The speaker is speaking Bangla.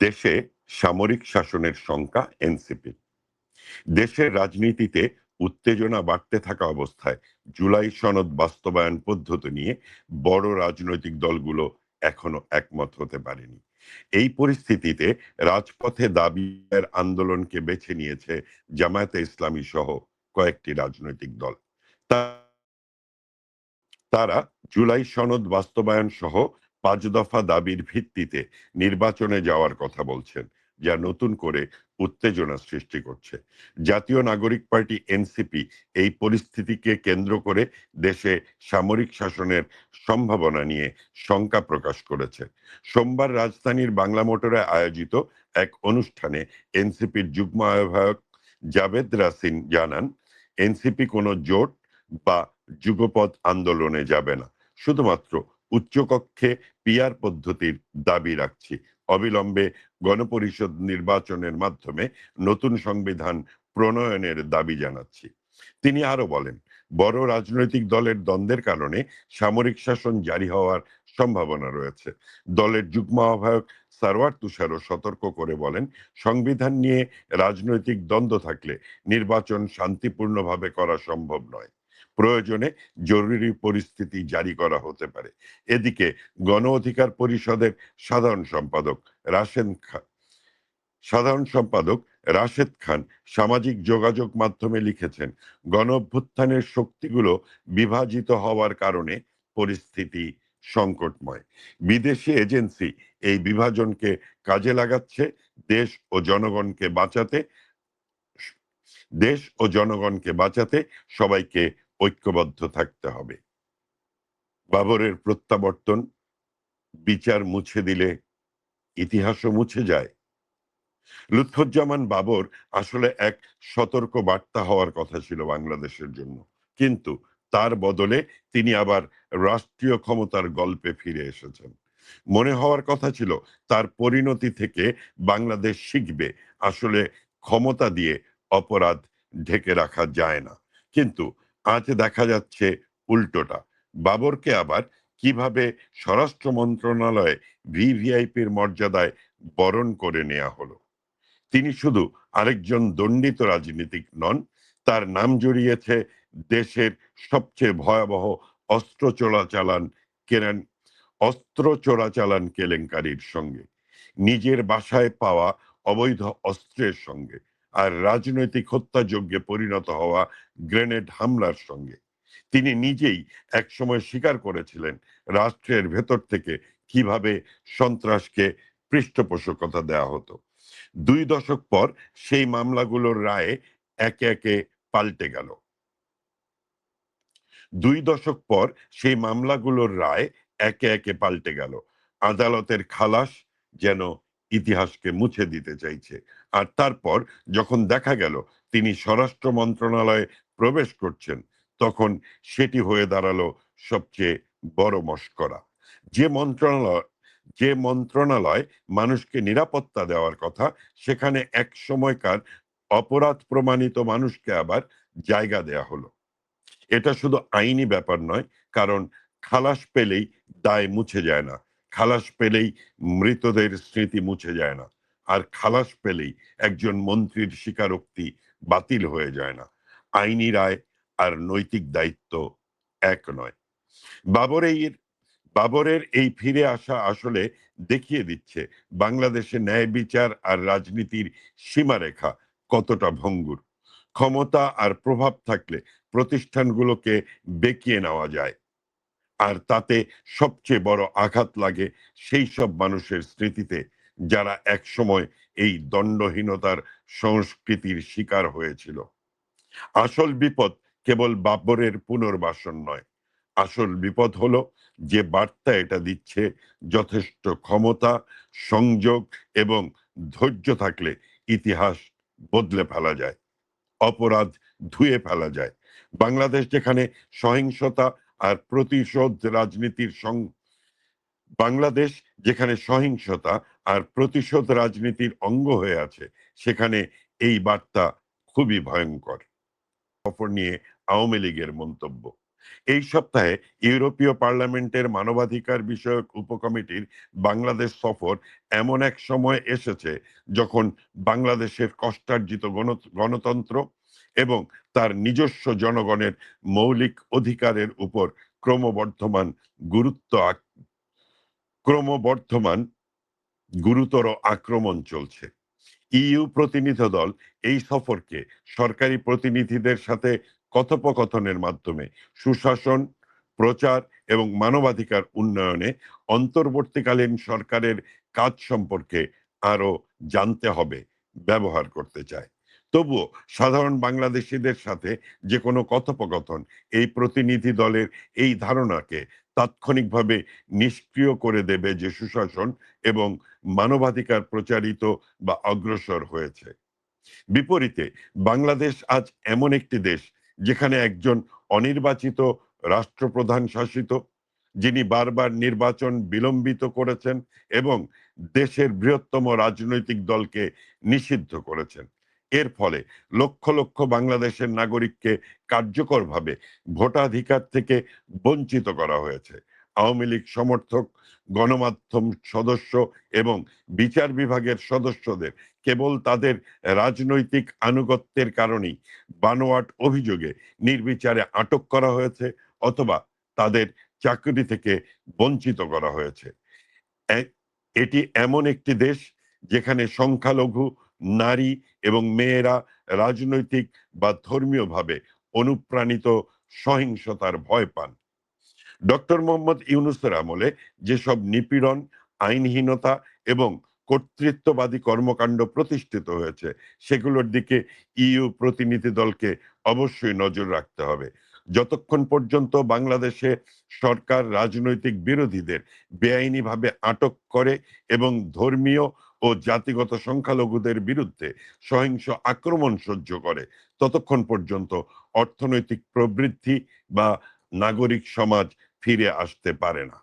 দেশে সামরিক শাসনের শঙ্কা এনসিপি। দেশের রাজনীতিতে উত্তেজনা বাড়তে থাকা অবস্থায় জুলাই সনদ বাস্তবায়ন পদ্ধতি নিয়ে বড় রাজনৈতিক দলগুলো এখনও একমত হতে পারেনি। এই পরিস্থিতিতে রাজপথে দাবির আন্দোলনকে বেছে নিয়েছে জামায়াতে ইসলামী সহ কয়েকটি রাজনৈতিক দল। তারা জুলাই সনদ বাস্তবায়ন সহ পাঁচ দফা দাবির ভিত্তিতে নির্বাচনে যাওয়ার কথা বলছেন, যা নতুন করে উত্তেজনা সৃষ্টি করছে। জাতীয় নাগরিক পার্টি এনসিপি এই পরিস্থিতিকে কেন্দ্র করে দেশে সামরিক শাসনের সম্ভাবনা নিয়ে শঙ্কা প্রকাশ করেছে। সোমবার রাজধানীর বাংলা মোটরে আয়োজিত এক অনুষ্ঠানে এনসিপির যুগ্ম আহ্বায়ক জাভেদ রাসিন জানান, এনসিপি কোনো জোট বা যুগপথ আন্দোলনে যাবে না, শুধুমাত্র উচ্চকক্ষে পিয়ার পদ্ধতির দাবি রাখছি। অবিলম্বে গণপরিষদ নির্বাচনের মাধ্যমে নতুন সংবিধান প্রণয়নের দাবি জানাচ্ছি। তিনি আরও বলেন, বড় রাজনৈতিক দলের দ্বন্দ্বের কারণে সামরিক শাসন জারি হওয়ার সম্ভাবনা রয়েছে। দলের যুগ্ম আহ্বায়ক সারওয়ার তুষারও সতর্ক করে বলেন, সংবিধান নিয়ে রাজনৈতিক দ্বন্দ্ব থাকলে নির্বাচন শান্তিপূর্ণভাবে করা সম্ভব নয়। প্রয়োজনে জরুরি পরিস্থিতি জারি করা হতে পারে। এদিকে গণ অধিকার পরিষদের সাধারণ সম্পাদক রাশেদ খান সাধারণ সম্পাদক রাশেদ খান সামাজিক যোগাযোগ মাধ্যমে লিখেছেন, গণ অভ্যুত্থানের শক্তিগুলো বিভাজিত হওয়ার কারণে পরিস্থিতি সংকটময়। বিদেশি এজেন্সি এই বিভাজনকে কাজে লাগাচ্ছে। দেশ ও জনগণকে বাঁচাতে, দেশ ও জনগণকে বাঁচাতে সবাইকে ঐক্যবদ্ধ থাকতে হবে। বাবরের প্রত্যাবর্তন বিচার মুছে দিলে ইতিহাসও মুছে যায়। লুৎফুজ্জামান বাবর আসলে এক সতর্ক বার্তা হওয়ার কথা ছিল বাংলাদেশের জন্য। কিন্তু তার বদলে তিনি আবার রাষ্ট্রীয় ক্ষমতার গল্পে ফিরে এসেছেন। মনে হওয়ার কথা ছিল, তার পরিণতি থেকে বাংলাদেশ শিখবে, আসলে ক্ষমতা দিয়ে অপরাধ ঢেকে রাখা যায় না। কিন্তু আজ দেখা যাচ্ছে উল্টোটা। বাবরকে আবার কীভাবে স্বরাষ্ট্র মন্ত্রণালয়ে ভিভিআইপির মর্যাদায় বরণ করে নেওয়া হলো। তিনি শুধু আরেকজন দণ্ডিত রাজনীতিক নন, তার নাম জড়িয়েছে দেশের সবচেয়ে ভয়াবহ অস্ত্র চোরাচালান কেরান অস্ত্র চোরাচালান কেলেঙ্কারির সঙ্গে, নিজের বাসায় পাওয়া অবৈধ অস্ত্রের সঙ্গে। আর রাজনৈতিক হত্যাযজ্ঞে পরিণত হওয়া গ্রেনেড হামলার সঙ্গে। তিনি নিজেই একসময় স্বীকার করেছিলেন রাষ্ট্রের ভেতর থেকে কীভাবে সন্ত্রাসকে পৃষ্ঠপোষকতা দেওয়া হতো। দুই দশক পর সেই মামলাগুলোর রায়ে একে একে পাল্টে গেল। দুই দশক পর সেই মামলাগুলোর রায় একে একে পাল্টে গেল। আদালতের খালাস যেন ইতিহাসকে মুছে দিতে চাইছে। আর তারপর যখন দেখা গেল তিনি স্বরাষ্ট্র মন্ত্রণালয়ে প্রবেশ করছেন, তখন সেটি হয়ে দাঁড়াল সবচেয়ে বড় মস্করা। যে মন্ত্রণালয় যে মন্ত্রণালয় মানুষকে নিরাপত্তা দেওয়ার কথা, সেখানে এক সময়কার অপরাধ প্রমাণিত মানুষকে আবার জায়গা দেয়া হলো। এটা শুধু আইনি ব্যাপার নয়, কারণ খালাস পেলেই দায় মুছে যায় না। খালাস পেলেই মৃতদের স্মৃতি মুছে যায় না। আর খালাস পেলেই একজন মন্ত্রীর স্বীকারোক্তি বাতিল হয়ে যায় না। আইনি রায় আর নৈতিক দায়িত্ব এক নয়। বাবরের বাবরের এই ফিরে আসা আসলে দেখিয়ে দিচ্ছে বাংলাদেশে ন্যায় বিচার আর রাজনীতির সীমারেখা কতটা ভঙ্গুর। ক্ষমতা আর প্রভাব থাকলে প্রতিষ্ঠানগুলোকে বেঁকিয়ে নেওয়া যায়। আর তাতে সবচেয়ে বড় আঘাত লাগে সেই সব মানুষের স্মৃতিতে, যারা একসময় এই দণ্ডহীনতার সংস্কৃতির শিকার হয়েছিল। আসল বিপদ কেবল বাবরের পুনর্বাসন নয়। আসল বিপদ হলো যে বার্তা এটা দিচ্ছে যথেষ্ট ক্ষমতা, সংযোগ এবং ধৈর্য থাকলে ইতিহাস বদলে ফেলা যায়, অপরাধ ধুয়ে ফেলা যায়। বাংলাদেশ যেখানে সহিংসতা আর প্রতিশোধ রাজনীতির সং, বাংলাদেশ, যেখানে সহিংসতা আর প্রতিশোধ রাজনীতির অঙ্গ হয়ে আছে, সেখানে এই বার্তা খুবই ভয়ঙ্কর। সফর নিয়ে আওয়ামী লীগের মন্তব্য। এই সপ্তাহে ইউরোপীয় পার্লামেন্টের মানবাধিকার বিষয়ক উপকমিটির বাংলাদেশ সফর এমন এক সময় এসেছে, যখন বাংলাদেশের কষ্টার্জিত গণ- গণতন্ত্র এবং তার নিজস্ব জনগণের মৌলিক অধিকারের উপর ক্রমবর্ধমান গুরুত্ব ক্রমবর্ধমান গুরুতর আক্রমণ চলছে। ইইউ প্রতিনিধি দল এই সফরকে সরকারি প্রতিনিধিদের সাথে কথোপকথনের মাধ্যমে সুশাসন, প্রচার এবং মানবাধিকার উন্নয়নে অন্তর্বর্তীকালীন সরকারের কাজ সম্পর্কে আরও জানতে হবে, ব্যবহার করতে চায়। তবুও সাধারণ বাংলাদেশিদের সাথে যে কোনো কথোপকথন এই প্রতিনিধি দলের এই ধারণাকে তাৎক্ষণিকভাবে নিষ্ক্রিয় করে দেবে যে সুশাসন এবং মানবাধিকার প্রচারিত বা অগ্রসর হয়েছে। বিপরীতে, বাংলাদেশ আজ এমন একটি দেশ যেখানে একজন অনির্বাচিত রাষ্ট্রপ্রধান শাসিত, যিনি বারবার নির্বাচন বিলম্বিত করেছেন এবং দেশের বৃহত্তম রাজনৈতিক দলকে নিষিদ্ধ করেছেন। এর ফলে লক্ষ লক্ষ বাংলাদেশের নাগরিককে কার্যকরভাবে ভোটাধিকার থেকে বঞ্চিত করা হয়েছে। আওয়ামী লীগ সমর্থক, গণমাধ্যম সদস্য এবং বিচার বিভাগের সদস্যদের কেবল তাদের রাজনৈতিক আনুগত্যের কারণেই বানোয়াট অভিযোগে নির্বিচারে আটক করা হয়েছে অথবা তাদের চাকরি থেকে বঞ্চিত করা হয়েছে। এটি এমন একটি দেশ যেখানে সংখ্যালঘু নারী এবং মেয়েরা রাজনৈতিক বা ধর্মীয়ভাবে অনুপ্রাণিত সহিংসতার ভয় পান। ডক্টর মোহাম্মদ ইউনুসের আমলে যেসব নিপীড়ন, আইনহীনতা এবং কর্তৃত্ববাদী কর্মকাণ্ড প্রতিষ্ঠিত হয়েছে, সেগুলোর দিকে ইইউ প্রতিনিধি দলকে অবশ্যই নজর রাখতে হবে। যতক্ষণ পর্যন্ত বাংলাদেশে সরকার রাজনৈতিক বিরোধীদের বেআইনিভাবে আটক করে এবং ধর্মীয় ও জাতিগত সংখ্যালঘুদের বিরুদ্ধে সহিংস আক্রমণ সহ্য করে। ততক্ষণ পর্যন্ত অর্থনৈতিক প্রবৃদ্ধি বা নাগরিক সমাজ ফিরে আসতে পারে না।